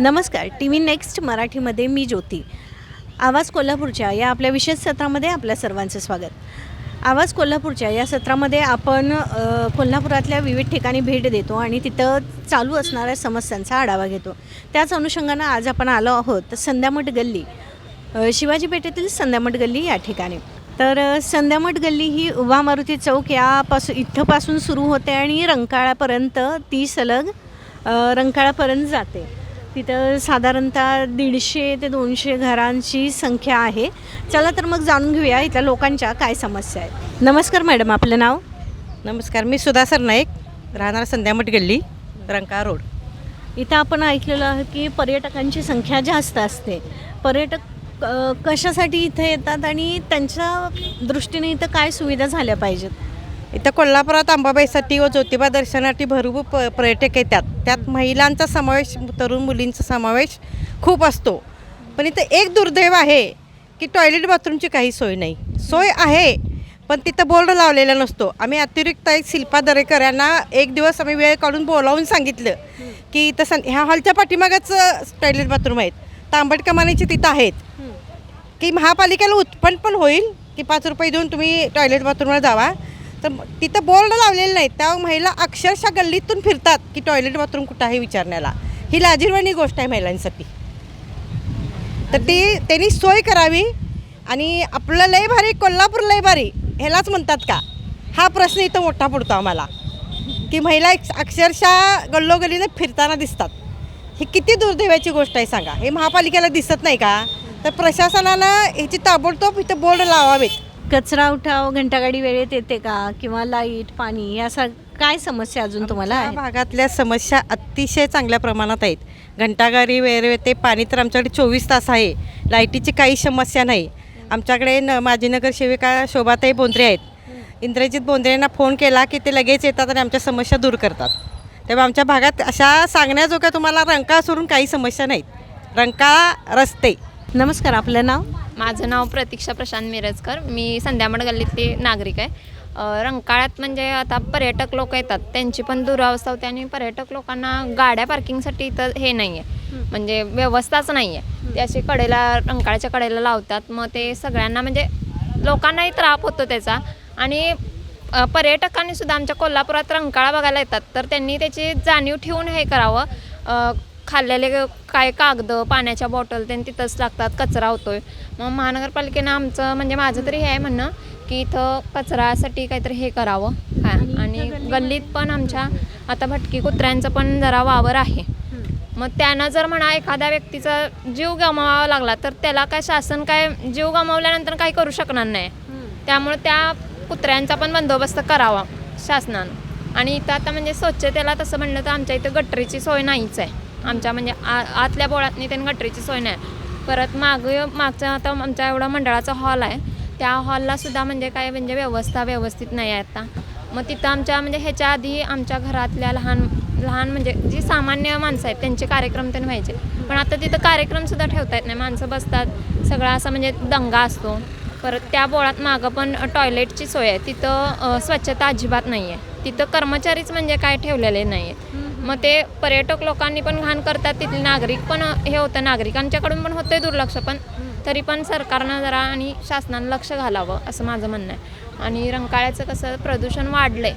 नमस्कार T V next मराठीमध्ये मी ज्योती. आवाज कोल्हापूरच्या या आपल्या विशेष सत्रामध्ये आपल्या सर्वांचं स्वागत. आवाज कोल्हापूरच्या या सत्रामध्ये आपण कोल्हापुरातल्या विविध ठिकाणी भेट देतो आणि तिथं चालू असणाऱ्या समस्यांचा आढावा घेतो. त्याच अनुषंगानं आज आपण आलो आहोत संध्यामठ गल्ली. शिवाजी पेठेतील संध्यामठ गल्ली या ठिकाणी. तर संध्यामठ गल्ली ही उभा मारुती चौक यापासून इथंपासून सुरू होते आणि रंकाळापर्यंत ती सलग रंकाळापर्यंत जाते. तिथं साधारणतः दीडशे ते दोनशे घरांची संख्या आहे. चला तर मग जाणून घेऊया इथल्या लोकांच्या काय समस्या आहेत. नमस्कार मॅडम आपलं नाव? नमस्कार मी सुधा सरनाईक राहणार संध्यामठ गल्ली रंका रोड. इथं आपण ऐकलेलं आहे की पर्यटकांची संख्या जास्त असते. पर्यटक कशासाठी इथे येतात आणि त्यांच्या दृष्टीने इथं काय सुविधा झाल्या पाहिजेत? इथं कोल्हापुरात अंबाबाईसाठी व ज्योतिबा दर्शनासाठी भरपूर प पर्यटक येतात. त्यात महिलांचा समावेश तरुण मुलींचा समावेश खूप असतो. पण इथं एक दुर्दैव आहे की टॉयलेट बाथरूमची काही सोय नाही. सोय आहे पण तिथं बोर्ड लावलेला नसतो. आम्ही अतिरिक्त एक शिल्पा दरेकर यांना एक दिवस आम्ही वेळ काढून बोलावून सांगितलं की इथं सं ह्या हॉलच्या पाठीमागच टॉयलेट बाथरूम आहेत. तांबट कमानीचे तिथं आहेत. की महापालिकेला उत्पन्न पण होईल की पाच रुपये देऊन तुम्ही टॉयलेट बाथरूमला जावा. तर तिथं बोर्ड लावलेले नाही त्या महिला अक्षरशः गल्लीतून फिरतात की टॉयलेट बाथरूम कुठं आहे विचारण्याला. ही लाजीरवाणी गोष्ट आहे महिलांसाठी. तर ती त्यांनी सोय करावी आणि आपलं लय भारी कोल्हापूर लय भारी ह्यालाच म्हणतात का? हा प्रश्न इथं मोठा पडतो आम्हाला. की महिला एक- अक्षरशः गल्लोगल्लीने फिरताना दिसतात. ही किती दुर्दैवाची गोष्ट आहे सांगा. हे महापालिकेला दिसत नाही का? तर प्रशासनानं ह्याची ताबडतोब इथं बोर्ड लावावेत. कचरा उठाव घंटागाडी वेळेत येते का? किंवा लाइट पाणी यासा काय समस्या अजून तुम्हाला या आहे भागातल्या समस्या अतिशय चांगल्या प्रमाणात आहेत. घंटागारी वेळ ते पाणी तर आमच्याकडे चोवीस तास आहे. लाईटीची काही समस्या नाही. आमच्याकडे न माझी नगरसेविका शोभाताई बोंद्रे आहेत. इंद्रजित बोंद्रेंना फोन केला की ते लगेच येतात आणि आमच्या समस्या दूर करतात. तेव्हा आमच्या भागात अशा सांगण्याजोग्या तुम्हाला रंकाळा सोडून काही समस्या नाहीत. रंकाळा रस्ते. नमस्कार आपलं नाव? माझं नाव प्रतीक्षा प्रशांत मिरजकर. मी संध्यामठ गल्लीतली नागरिक आहे. रंकाळ्यात म्हणजे आता पर्यटक लोक येतात. त्यांची पण दुरावस्था होते आणि पर्यटक लोकांना गाड्या पार्किंगसाठी इथं हे नाही आहे म्हणजे व्यवस्थाच नाही आहे ते असे कडेला रंकाळ्याच्या कडेला लावतात. मग ते सगळ्यांना म्हणजे लोकांनाही त्राप होतो त्याचा. आणि पर्यटकांनी सुद्धा आमच्या कोल्हापुरात रंकाळा बघायला येतात. तर त्यांनी त्याची जाणीव ठेवून हे करावं. खाल्लेले काय कागद पाण्याच्या बॉटल त्यांनी तिथंच लागतात कचरा होतोय. मग महानगरपालिकेनं आमचं म्हणजे माझं तरी हे आहे म्हणणं की इथं कचऱ्यासाठी काहीतरी हे करावं. काय आणि गल्लीत पण आमच्या आता भटकी कुत्र्यांचं पण जरा वावर आहे. मग त्यानं जर म्हणा एखाद्या व्यक्तीचा जीव गमावावा लागला तर त्याला काय शासन काय जीव गमावल्यानंतर काही करू शकणार नाही. त्यामुळे त्या कुत्र्यांचा पण बंदोबस्त करावा शासनानं. आणि इथं आता म्हणजे स्वच्छतेला तसं म्हणलं तर आमच्या इथं गटरीची सोय नाहीच आहे. आमच्या म्हणजे आ आतल्या बोळातनी त्यांनी गटरीची सोय नाही. परत माग मागचा आता आमच्या एवढा मंडळाचा हॉल आहे. त्या हॉलला सुद्धा म्हणजे काय म्हणजे व्यवस्था व्यवस्थित नाही आहे आता. मग तिथं आमच्या म्हणजे ह्याच्या आधी आमच्या घरातल्या लहान लहान म्हणजे जी सामान्य माणसं आहेत त्यांचे कार्यक्रम त्यांनी व्हायचे. पण आता तिथं कार्यक्रमसुद्धा ठेवता येत नाही. माणसं बसतात. सगळा असा म्हणजे दंगा असतो. परत त्या बोळात मागं पण टॉयलेटची सोय आहे. तिथं स्वच्छता अजिबात नाही आहे तिथं कर्मचारीच म्हणजे काय ठेवलेले नाही आहेत मग ते पर्यटक लोकांनी पण घाण करतात तिथले नागरिक पण हे होतं नागरिकांच्याकडून पण होतंय दुर्लक्ष पण. तरी पण सरकारनं जरा आणि शासनानं लक्ष घालावं असं माझं म्हणणं आहे. आणि रंकाळ्याचं कसं प्रदूषण वाढलंय.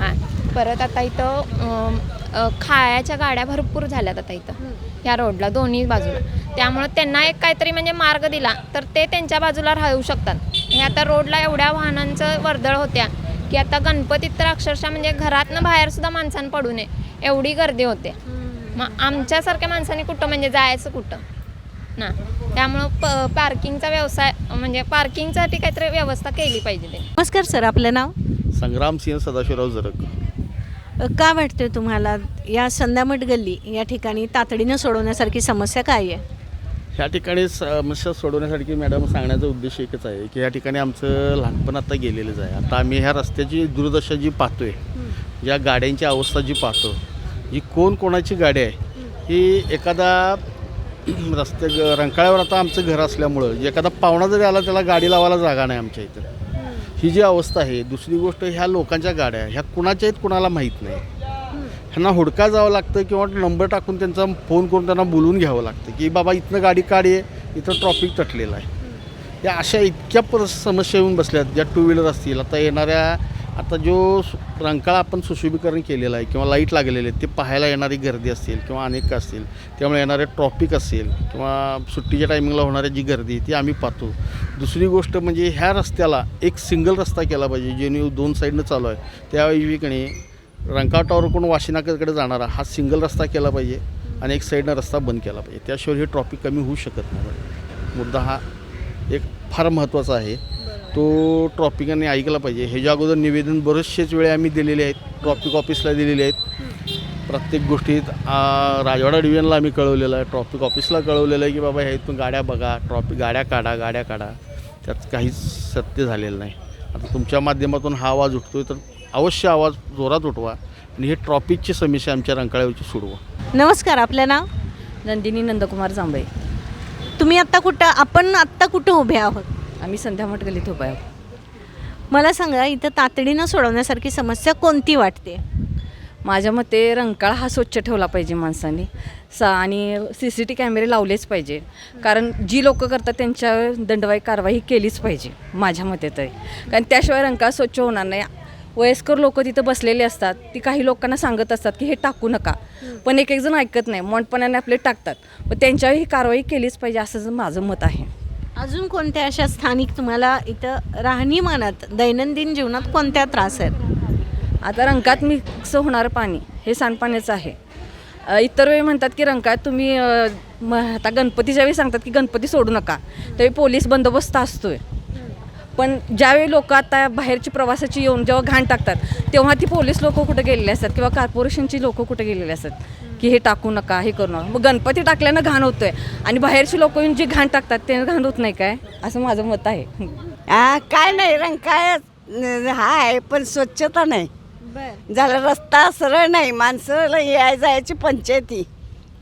हां परत आता इथं खाळ्याच्या खायाच्या गाड्या भरपूर झाल्यात आता इथं. ह्या रोडला दोन्ही बाजूला. त्यामुळं त्यांना एक काहीतरी म्हणजे मार्ग दिला तर ते त्यांच्या बाजूला राहू शकतात. हे आता रोडला एवढ्या वाहनांचं वर्दळ होत्या की आता गणपतीत तर अक्षरशः म्हणजे घरातनं बाहेर सुद्धा माणसांना पडू नये. एवढी गर्दी होते. मग आमच्यासारख्या माणसांनी कुठं म्हणजे जायचं कुठं? ना. त्यामुळं प पार्किंगचा व्यवसाय म्हणजे पार्किंगसाठी काहीतरी व्यवस्था केली पाहिजे त्यांनी. नमस्कार सर आपलं नाव? संग्रामसिंह सदाशिवराव जरग अ, का वाटते तुम्हाला या संध्यामठ गल्ली या ठिकाणी तातडीनं सोडवण्यासारखी समस्या काय आहे? ह्या ठिकाणी समस्या सोडवण्यासाठी मॅडम सांगण्याचा उद्देश एकच आहे की ह्या ठिकाणी आमचं लहानपण आता गेलेलंच आहे. आता आम्ही ह्या रस्त्याची दुर्दशा जी पाहतोय या गाड्यांची अवस्था जी पाहतो जी कोण कोणाची गाडी आहे ही एखादा रस्ते रंकाळ्यावर आता आमचं घर असल्यामुळं एखादा पाहुणा जरी आला त्याला गाडी लावायला जागा नाही आमच्या इथं. ही जी अवस्था आहे दुसरी गोष्ट ह्या लोकांच्या गाड्या ह्या कुणाच्या आहेत कुणाला माहीत नाही. ह्यांना हुडका जावं लागतं किंवा नंबर टाकून त्यांचा फोन करून त्यांना बोलवून घ्यावं लागतं की बाबा इथनं गाडी काढे इथं ट्रॉफिक तटलेलं आहे. या अशा इतक्या पर समस्या येऊन बसल्यात ज्या टू व्हीलर असतील. आता येणाऱ्या आता जो सु- रंकाळा आपण सुशोभीकरण केलेलं आहे किंवा लाइट लागलेले आहेत ते पाहायला येणारी गर्दी असतील किंवा अनेक असतील. त्यामुळे येणारे ट्रॉफिक असेल किंवा सुट्टीच्या टायमिंगला होणारी जी गर्दी ती आम्ही पाहतो. दुसरी गोष्ट म्हणजे ह्या रस्त्याला एक सिंगल रस्ता केला पाहिजे जेणे दोन साईडनं चालू आहे. त्याऐवजी रंकाळ टॉवरकडून वाशिनाकडे जाणारा हा सिंगल रस्ता केला पाहिजे आणि एक साईडनं रस्ता बंद केला पाहिजे. त्याशिवाय हे ट्रॉफिक कमी होऊ शकत नाही. मुद्दा हा एक फार महत्त्वाचा आहे. तो ट्रॉफिकाने ऐकला पाहिजे. ह्याच्या अगोदर निवेदन बरेचसेच वेळे आम्ही दिलेले आहेत. ट्रॉफिक ऑफिसला दिलेले आहेत. प्रत्येक गोष्टीत राजवाडा डिव्हिजनला आम्ही कळवलेलं आहे. ट्रॉफिक ऑफिसला कळवलेलं आहे की बाबा ह्या इथून गाड्या बघा. ट्रॉफिक गाड्या काढा गाड्या काढा. त्यात काहीच सत्य झालेलं नाही. आता तुमच्या माध्यमातून हा आवाज उठतोय तर अवश्य आवाज जोरात उठवा आणि हे ट्रॉफिकची समस्या आमच्या रंकाळ्यावरची सोडवा. नमस्कार आपलं नाव? नंदिनी नंदकुमार जांभळे. तुम्ही आत्ता कुठं आपण आत्ता कुठं उभे आहोत? आम्ही संध्यामठ गलीत उभा आहोत. मला सांगा इथं तातडीनं सोडवण्यासारखी समस्या कोणती वाटते? माझ्या मते रंकाळा हा स्वच्छ ठेवला पाहिजे माणसांनी. सा आणि सी सी टी कॅमेरे लावलेच पाहिजे. कारण जी लोकं करतात त्यांच्यावर दंडवाई कारवाई केलीच पाहिजे माझ्या मते तरी. कारण त्याशिवाय रंकाळा स्वच्छ होणार नाही. वयस्कर लोक तिथं बसलेले असतात ती काही लोकांना सांगत असतात की हे टाकू नका. पण एक एक जण ऐकत नाही मोठपणाने आपले टाकतात. पण त्यांच्यावर ही कारवाई केलीच पाहिजे असं माझं मत आहे. अजून कोणत्या अशा स्थानिक तुम्हाला इथं राहणीमानात दैनंदिन जीवनात कोणत्या त्रास आहेत? आता रंकात मिक्स होणारं पाणी हे सांडपाण्याचं आहे. इतर वेळी म्हणतात की रंकात तुम्ही आता गणपतीच्या वेळी सांगतात की गणपती सोडू नका त्यावेळी पोलीस बंदोबस्त असतोय. पण ज्यावेळी लोक आता बाहेरची प्रवासाची येऊन जेव्हा घाण टाकतात तेव्हा ती पोलीस लोक कुठे गेलेले असतात किंवा कॉर्पोरेशनची लोक कुठे गेलेले असतात? की हे टाकू नका हे करू नका. मग गणपती टाकल्यानं घाण होतोय. आणि बाहेरची लोक येऊन जी घाण टाकतात ते घाण होत नाही काय? असं माझं मत आहे. काय नाही रंग काय हाय पण स्वच्छता नाही. झालं रस्ता सरळ नाही माणसं याय जायची पंचायती.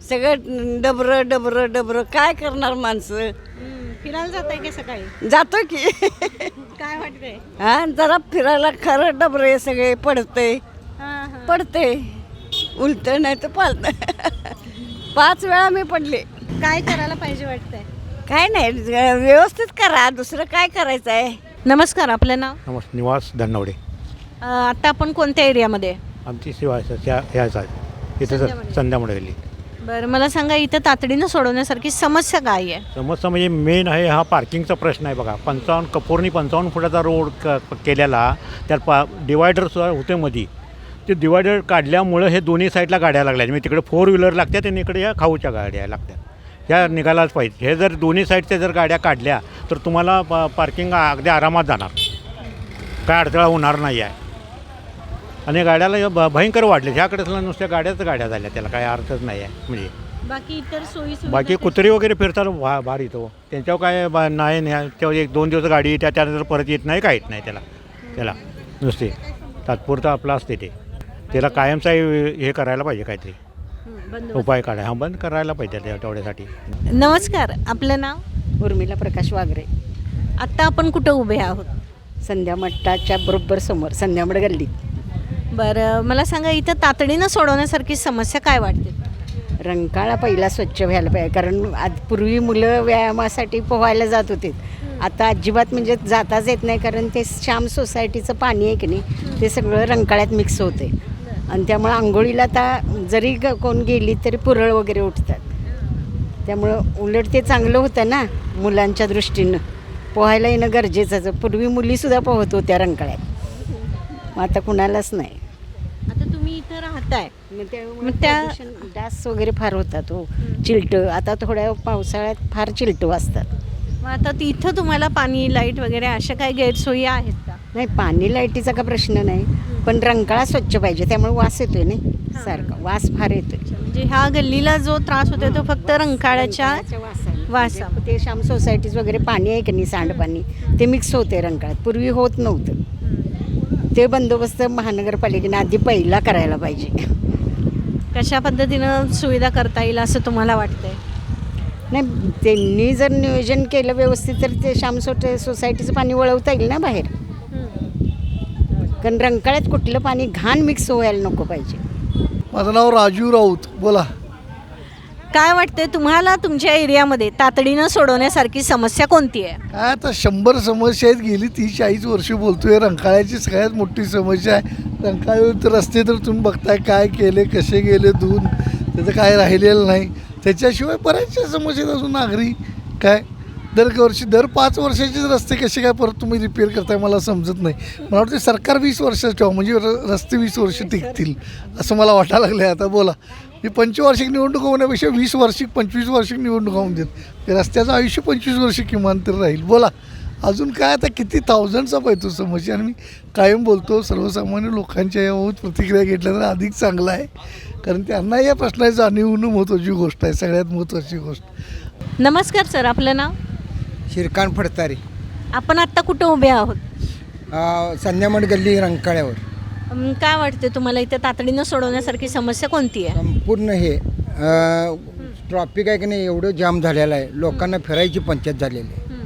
सगळं डबरं डबरं डबरं. काय करणार माणसं? फिरायला जात आहे की सकाळी? जातो की. काय वाटतंय? हा जरा फिरायला खरं डबरे सगळे पडते. पडते. उलट नाही तर पालत. पाच वेळा मी पडले. काय करायला पाहिजे वाटतंय? काय नाही व्यवस्थित करा. दुसरं काय करायचं आहे नमस्कार आपलं नाव? नमस् निवास धनवडे. अ, आता आपण कोणत्या एरियामध्ये? आमची सेवा ह्याच आहे. इथं संध्यामुळे गेली बरं मला सांगा इथं तातडीनं सोडवण्यासारखी समस्या काय आहे? समस्या म्हणजे मेन आहे हा पार्किंगचा प्रश्न आहे बघा. पंचावन्न कपूरनी पंचावन्न फुटाचा रोड क केलेला त्यात पा डिवायडरसुद्धा होते मध्ये ते डिवायडर काढल्यामुळं हे दोन्ही साईडला गाड्या लागल्या. म्हणजे तिकडे फोर व्हीलर लागतात आणि इकडे या खाऊच्या गाड्या लागतात ह्या निघायलाच पाहिजे. हे जर दोन्ही साईडच्या जर गाड्या काढल्या तर तुम्हाला पार्किंग अगदी आरामात जाणार. काय अडथळा होणार नाही आहे आणि गाड्याला भ भयंकर वाढले. ह्याकडेच नुसत्या गाड्याच गाड्या झाल्या. त्याला काय अर्थच नाही आहे म्हणजे बाकी इतर सोयी बाकी कुत्री वगैरे फिरतात भा भार येतो त्यांच्यावर काय बा नाही नाही. तेव्हा एक दोन दिवस गाडी त्या त्यानंतर परत येत नाही काय येत नाही त्याला. त्याला. नुसते. तात्पुरतं आपलं असते ते. त्याला कायमचा हे करायला पाहिजे काहीतरी. उपाय काढाय. हा बंद करायला पाहिजे त्या तेवढ्यासाठी. नमस्कार. आपलं नाव? उर्मिला प्रकाश वागरे. आत्ता आपण कुठं उभे आहोत? संध्या मट्टाच्या बरोबर समोर संध्यामड गल्ली बरं मला सांगा इथं तातडीनं सोडवण्यासारखी समस्या काय वाटते? रंकाळा पहिला स्वच्छ व्हायला पाहिजे कारण आज पूर्वी मुलं व्यायामासाठी पोहायला जात होते. आता अजिबात म्हणजे जाताच येत नाही कारण ते श्याम सोसायटीचं पाणी आहे की नाही ते सगळं रंकाळ्यात मिक्स होते आणि त्यामुळं आंघोळीला आता जरी ग- कोण गेली तरी पुरळ वगैरे उठतात. त्यामुळं उलट ते चांगलं होतं ना मुलांच्या दृष्टीनं. पोहायला येणं गरजेचंच आहे. पूर्वी मुलीसुद्धा पोहत होत्या रंकाळ्यात. मग आता कुणालाच नाही. इथं राहताय मग त्यामुळे मग त्या- प्रदूषण, डास वगैरे फार होतात हो. चिलट. आता थोड्या पावसाळ्यात फार चिलट वाजतात. मग आता तिथं तुम्हाला पाणी लाइट वगैरे अशा काही गैरसोयी आहेत का? नाही पाणी लाईटीचा का प्रश्न नाही. पण रंकाळा स्वच्छ पाहिजे त्यामुळे वास येतोय नाही सारखा. वास फार येतोय. म्हणजे ह्या गल्लीला जो त्रास होतो तो फक्त रंकाळ्याच्या वासाने. वासा ते श्याम सोसायटीज वगैरे पाणी आहे की नाही सांडपाणी ते मिक्स होते रंकाळ्यात. पूर्वी होत नव्हतं. ते बंदोबस्त महानगरपालिकेने आधी पहिला करायला पाहिजे. कशा पद्धतीनं सुविधा करता येईल असं तुम्हाला वाटतंय? नाही त्यांनी जर नियोजन केलं व्यवस्थित तर ते श्याम सोटे सोसायटीचं पाणी वळवता येईल ना बाहेर. कारण रंकाळ्यात कुठलं पाणी घाण मिक्स व्हायला नको पाहिजे. माझं नाव राजू राऊत बोला. काय वाटतंय तुम्हाला तुमच्या एरियामध्ये तातडीनं सोडवण्यासारखी समस्या कोणती आहे? काय आता शंभर समस्या आहेत गेली तीस चाळीस वर्ष बोलतोय. रंकाळ्याची सगळ्यात मोठी समस्या आहे. रंकाळ्यावर तर रस्ते तर तुम्ही बघताय काय केले कसे गेले धुवून त्याचं काय राहिलेलं नाही. त्याच्याशिवाय बऱ्याचशा समस्या आहेत अजून नागरी. काय? दर वर्षी दर पाच वर्षाचे रस्ते कसे काय परत तुम्ही रिपेअर करताय मला समजत नाही. मला वाटतं सरकार वीस वर्षाचं ठेवा म्हणजे र- रस्ते वीस वर्ष टिकतील असं मला वाटायला लागलं आहे आता बोला. मी पंचवार्षिक निवडणूक होण्यापेक्षा वीस वार्षिक पंचवीस वार्षिक निवडणूक होऊन देत. ते रस्त्याचं आयुष्य पंचवीस वर्ष किमान तर राहील. बोला अजून काय आता किती थाउजंडचा पाहिजे तो समस्या? आणि मी कायम बोलतो सर्वसामान्य लोकांच्या याबाबत प्रतिक्रिया घेतल्या तर अधिक चांगलं आहे. कारण त्यांना या प्रश्नाची जाणीव होणं महत्त्वाची गोष्ट आहे सगळ्यात महत्त्वाची गोष्ट. नमस्कार सर आपलं नाव? शिरकान फडतारे. आपण आत्ता कुठं उभे आहोत? अ, संध्यामठ गल्ली रंकाळ्यावर. अम, काय वाटते तुम्हाला इथं तातडीनं सोडवण्यासारखी समस्या कोणती आहे? संपूर्ण हे ट्रॉफिक आहे की नाही एवढं जाम झालेलं आहे. लोकांना फिरायची पंचायत झालेली आहे.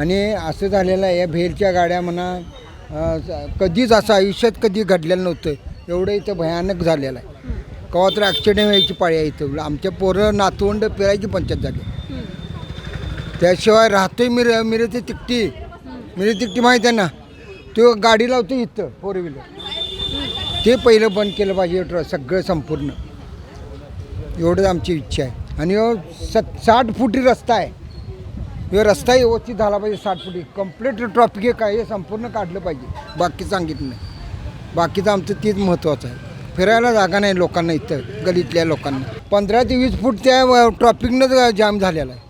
आणि असं झालेलं आहे या भेलच्या गाड्या म्हणा अ, कधीच असं आयुष्यात कधी घडलेलं नव्हतं. एवढं इथं भयानक झालेलं आहे. केव्हा तर ॲक्सिडेंट व्हायची पाळी आहे इथं. आमच्या पोरं नातवंड फिरायची पंचायत झाली. त्याशिवाय राहतोय मिर मिरची तिकटी. मिरची तिकटी माहीत आहे ना? तो गाडी लावतो इथं फोर व्हीलर ते पहिलं बंद केलं पाहिजे ट्र सगळं संपूर्ण. एवढंच आमची इच्छा आहे. आणि स सत साठ फुटी रस्ता आहे. रस्ता व्यवस्थित झाला पाहिजे साठ फुटी. कंप्लीट ट्रॉफिक एक काय हे संपूर्ण काढलं पाहिजे. बाकी सांगितलं नाही. बाकीचं आमचं तेच महत्त्वाचं आहे. फिरायला जागा नाही लोकांना इथं गलीतल्या लोकांना. पंधरा ते वीस फूट त्या ट्रॉफिकनंच जाम झालेला आहे.